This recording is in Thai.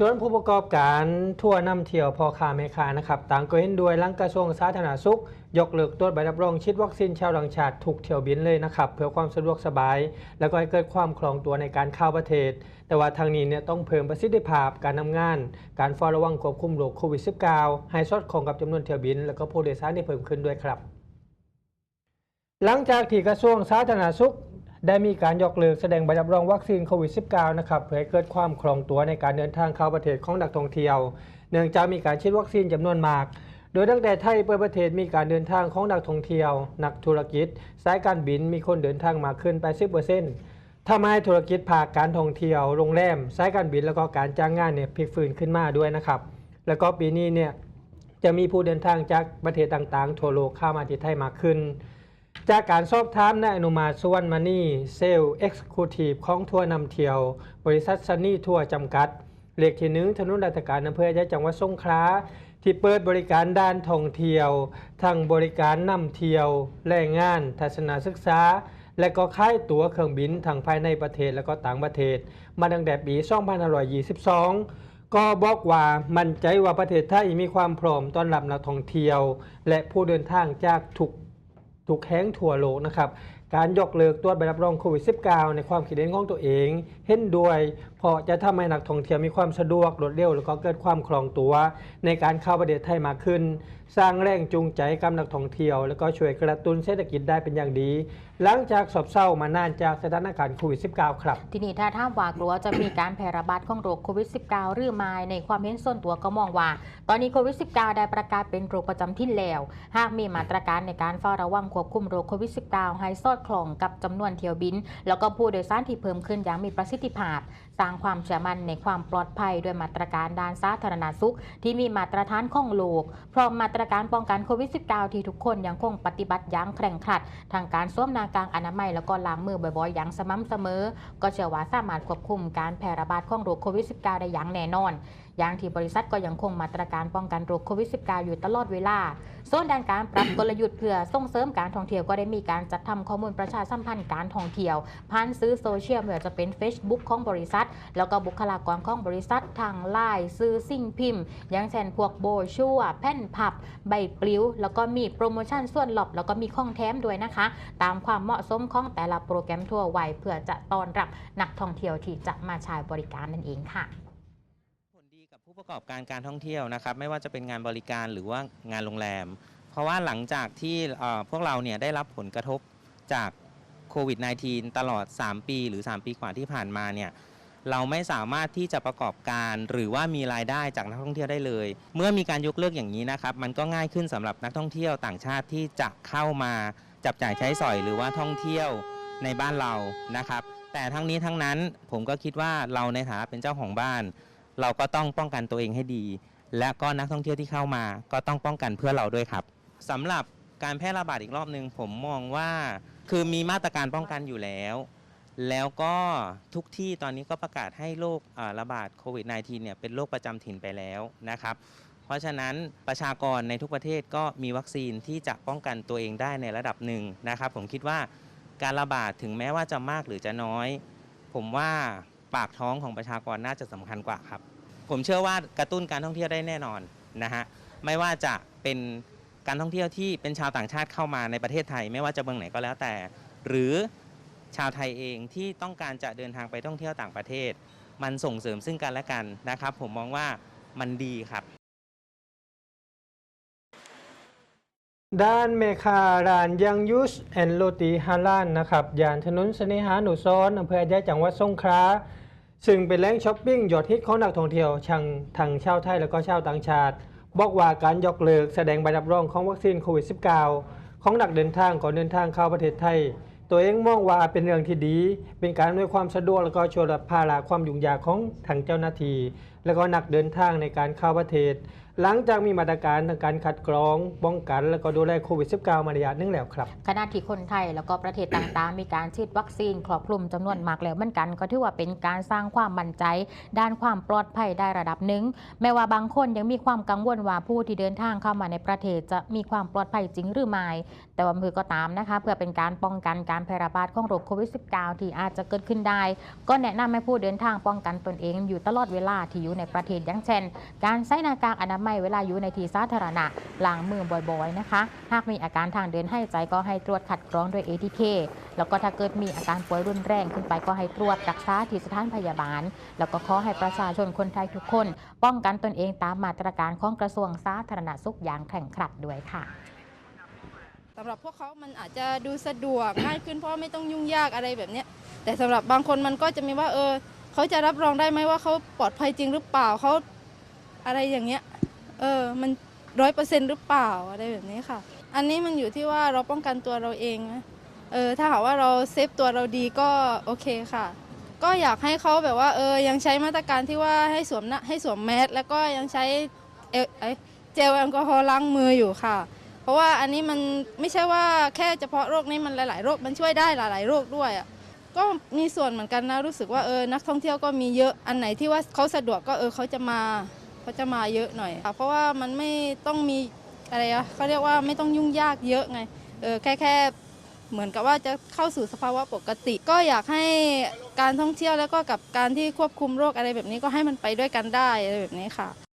ส่วนผู้ประกอบการทั่วนำเที่ยวพอคาแม่ค้านะครับต่างก็เห็นด้วยหลังกระทรวงสาธารณสุข ยกเลิกตรวจใบรับรองฉีดวัคซีนชาวต่างชาติทุกเที่ยวบินเลยนะครับเพื่อความสะดวกสบาย แล้วก็ให้เกิดความคล่องตัวในการเข้าประเทศ แต่ว่าทางนี้เนี่ยต้องเพิ่มประสิทธิภาพการทำงาน การเฝ้าระวังควบคุมโรคโควิด -19 ให้สอดคล้องกับจำนวนเที่ยวบิน แล้วก็ผู้โดยสารที่เพิ่มขึ้นด้วยครับหลังจากที่กระทรวงสาธารณสุข ได้มีการยกเลิกแสดงใบรับรองวัคซีนโควิด -19 นะครับเพื่อให้เกิดความคล่องตัวในการเดินทางเข้าประเทศของนักท่องเที่ยว เนื่องจากมีการฉีดวัคซีนจำนวนมาก โดยตั้งแต่ไทยเปิดประเทศมีการเดินทางของนักท่องเที่ยว นักธุรกิจ สายการบินมีคนเดินทางมากขึ้น80%ทำให้ธุรกิจภาคการท่องเที่ยว โรงแรม สายการบินแล้วก็การจ้างงานเนี่ยพลิกฟื้นขึ้นมาด้วยนะครับ แล้วก็ปีนี้เนี่ยจะมีผู้เดินทางจากประเทศต่างๆ ทั่วโลกเข้ามาที่ไทยมากขึ้น จากการสอบถามนายอนุมาสุวรรณมณีเซลล์เอ็กซ์คูทีฟของทัวร์นำเที่ยว บริษัทซันนี่ทัวร์จำกัด เลขที่หนึ่งถนนราชการอำเภอยะจังหวัดสงขลาที่เปิดบริการด้านท่องเที่ยว ทั้งบริการนำเที่ยวแรงงาน ทัศนศึกษา และก็ค่ายตั๋วเครื่องบินทั้งภายในประเทศและก็ต่างประเทศ มาตั้งแต่ปี 2522ก็บอกว่ามั่นใจว่าประเทศไทยมีความพร้อมต้อนรับนักท่องเที่ยว และผู้เดินทางจากทุก ทุกแห่งทั่วโลกนะครับ การยกเลิกตรวจใบรับรองโควิด -19 ในความคิดเห็นของตัวเอง เห็นด้วยเพราะจะทำให้นักท่องเที่ยวมีความสะดวกรวดเร็ว แล้วก็เกิดความคล่องตัว ในการเข้าประเทศไทยมากขึ้น สร้างแรงจูงใจกับนักท่องเที่ยว แล้วก็ช่วยกระตุ้นเศรษฐกิจได้เป็นอย่างดี หลังจากสอบเศร้ามานานจากสถานการณ์โควิด -19 ครับ ทีนี้ถ้าท่ามว่ากลัวจะมีการแพร่ระบาดของโรคโควิด -19 หรือไม่ในความเห็นส่วนตัวก็มองว่า ตอนนี้โควิด -19 ได้ประกาศเป็นโรคประจำถิ่นแล้ว หากมีมาตรการในการเฝ้าระวังควบคุมโรคโควิด -19 ให้สอดคลองกับจำนวนเที่ยวบิน แล้วก็ผู้โดยสารที่เพิ่มขึ้นอย่างมีประสิทธิภาพ สร้างความเชื่อมั่นในความปลอดภัยด้วยมาตรการด้านสาธารณสุข ที่มีมาตรฐานของโลก พร้อมมาตรการป้องกันโควิด -19 ที่ทุกคนยังคงปฏิบัติอย่างเคร่งครัด ทางการสวมหน้ากากอนามัยแล้วก็ล้างมือบ่อยๆอย่างสม่ำเสมอ ก็เชื่อว่าสามารถควบคุมการแพร่ระบาดของโรคโควิด -19 ได้อย่างแน่นอน อย่างที่บริษัทก็ยังคงมาตรการป้องกันโรคโควิด -19 อยู่ตลอดเวลา ส่วนด้านการปรับกลยุทธ์เพื่อส่งเสริมการท่องเที่ยวก็ได้มีการจัดทำข้อมูลประชาสัมพันธ์การท่องเที่ยวผ่านซื้อโซเชียลไม่ว่าจะเป็น Facebook ของบริษัท แล้วก็บุคลากรของบริษัททางไลน์ซื้อสิ่งพิมพ์ อย่างเช่นพวกโบชัวแผ่นพับ ใบปลิว แล้วก็มีโปรโมชั่นส่วนลดแล้วก็มีข้องแถมด้วยนะคะ ตามความเหมาะสมของแต่ละโปรแกรมทั่วไวเพื่อจะต้อนรับนักท่องเที่ยวที่จะมาใช้บริการนั่นเองค่ะ ผู้ประกอบการการท่องเที่ยวนะครับ ไม่ว่าจะเป็นงานบริการหรือว่างานโรงแรม เพราะว่าหลังจากที่พวกเราเนี่ยได้รับผลกระทบจากโควิด -19 ตลอด 3 ปีหรือ 3 ปีกว่าที่ผ่านมาเนี่ยเราไม่สามารถที่จะประกอบการหรือว่ามีรายได้จากนักท่องเที่ยวได้เลย เมื่อมีการยกเลิกอย่างนี้นะครับ มันก็ง่ายขึ้นสำหรับนักท่องเที่ยวต่างชาติที่จะเข้ามาจับจ่ายใช้สอยหรือว่าท่องเที่ยวในบ้านเรานะครับ แต่ทั้งนี้ทั้งนั้นผมก็คิดว่าเราในฐานะเป็นเจ้าของบ้าน เราก็ต้องป้องกันตัวเองให้ดี และก็นักท่องเที่ยวที่เข้ามา ก็ต้องป้องกันเพื่อเราด้วยครับสำหรับการแพร่ระบาดอีกรอบหนึ่งผมมองว่า คือมีมาตรการป้องกันอยู่แล้ว แล้วก็ทุกที่ตอนนี้ก็ประกาศให้โรคระบาดโควิด -19 เนี่ยเป็นโรคประจำถิ่นไปแล้วนะครับเพราะฉะนั้นประชากรในทุกประเทศก็มีวัคซีนที่จะป้องกันตัวเองได้ในระดับหนึ่งนะครับ ผมคิดว่าการระบาดถึงแม้ว่าจะมากหรือจะน้อย ผมว่า ปากท้องของประชากรน่าจะสำคัญกว่าครับ ผมเชื่อว่ากระตุ้นการท่องเที่ยวได้แน่นอนนะฮะไม่ว่าจะเป็นการท่องเที่ยวที่เป็นชาวต่างชาติเข้ามาในประเทศไทย ไม่ว่าจะเมืองไหนก็แล้วแต่ หรือชาวไทยเองที่ต้องการจะเดินทางไปท่องเที่ยวต่างประเทศ มันส่งเสริมซึ่งกันและกันนะครับ ผมมองว่ามันดีครับ ด้านเมคาร้านยังยุสแอนโรตีฮาลานนะครับย่านถนนเสน่หาหนูซ้อนอำเภอแยะจังหวัดสงขลาซึ่งเป็นแหล่งช้อปปิ้งยอดฮิตของนักท่องเที่ยวชางทั้งชาวไทยและก็ชาวต่างชาติ บอกว่าการยกเลิกแสดงใบรับรองของวัคซีนโควิด -19 ของนักเดินทางก่อนเดินทางเข้าประเทศไทย ตัวเองมองว่าเป็นเรื่องที่ดี เป็นการอำนวยความสะดวกและก็ช่วยลดภาระความยุ่งยากของทางเจ้าหน้าที่ และก็นักเดินทางในการเข้าประเทศ หลังจากมีมาตรการทางการคัดกรองป้องกัน และก็ดูแลโควิด -19 มาระยะนึงแล้วครับขณะที่คนไทยแล้วก็ประเทศต่างๆ มีการฉีดวัคซีนครอบคลุมจำนวนมากแล้วเหมือนกัน ก็ถือว่าเป็นการสร้างความมั่นใจ ด้านความปลอดภัยได้ระดับหนึ่งแม้ว่าบางคนยังมีความกังวลว่าผู้ที่เดินทางเข้ามาในประเทศจะมีความปลอดภัยจริงหรือไม่แต่ว่ามือก็ตามนะคะ เพื่อเป็นการป้องกันการแพร่ระบาดของโรคโควิด -19 ที่อาจจะเกิดขึ้นได้ ก็แนะนำให้ผู้เดินทางป้องกันตนเองอยู่ตลอดเวลาที่อยู่ในประเทศอย่างเช่น การใส่หน้ากากอนามัยเวลาอยู่ในที่สาธารณะล้างมือบ่อยๆนะคะ หากมีอาการทางเดินหายใจก็ให้ตรวจคัดกรองด้วย ATK แล้วก็ถ้าเกิดมีอาการป่วยรุนแรงขึ้นไปก็ให้ตรวจรักษาที่สถานพยาบาล แล้วก็ขอให้ประชาชนคนไทยทุกคน ป้องกันตนเองตามมาตรการของกระทรวงสาธารณสุขอย่างแข่งขันด้วยค่ะสำหรับพวกเขามันอาจจะดูสะดวกง่ายขึ้นเพราะไม่ต้องยุ่งยากอะไรแบบนี้แต่สำหรับบางคนมันก็จะมีว่าเออ เขาจะรับรองได้ไหมว่าเขาปลอดภัยจริงหรือเปล่าเขาอะไรอย่างเงี้ย เออ มันร้อยเปอร์เซ็นต์หรือเปล่าอะไรแบบนี้ค่ะ อันนี้มันอยู่ที่ว่าเราป้องกันตัวเราเองนะเออ ถ้าหากว่าเราเซฟตัวเราดีก็โอเคค่ะ ก็อยากให้เขาแบบว่า เออ ยังใช้มาตรการที่ว่าให้สวมหน้าให้สวมแมสแล้วก็ยังใช้เอเอ้ยเจลแอลกอฮอล์ล้างมืออยู่ค่ะ เพราะว่าอันนี้มันไม่ใช่ว่าแค่เฉพาะโรคนี้มันหลาย ๆ โรคมันช่วยได้หลาย ๆ โรคด้วยอะ ก็มีส่วนเหมือนกันนะรู้สึกว่าเออนักท่องเที่ยวก็มีเยอะอันไหนที่ว่าเขาสะดวกก็เออเขาจะมาเขาจะมาเยอะหน่อยค่ะเพราะว่ามันไม่ต้องมีอะไรอะเขาเรียกว่าไม่ต้องยุ่งยากเยอะไงเออแค่แค่เหมือนกับว่าจะเข้าสู่สภาวะปกติ ก็อยากให้การท่องเที่ยวแล้วก็กับการที่ควบคุมโรคอะไรแบบนี้ก็ให้มันไปด้วยกันได้อะไรแบบนี้ค่ะ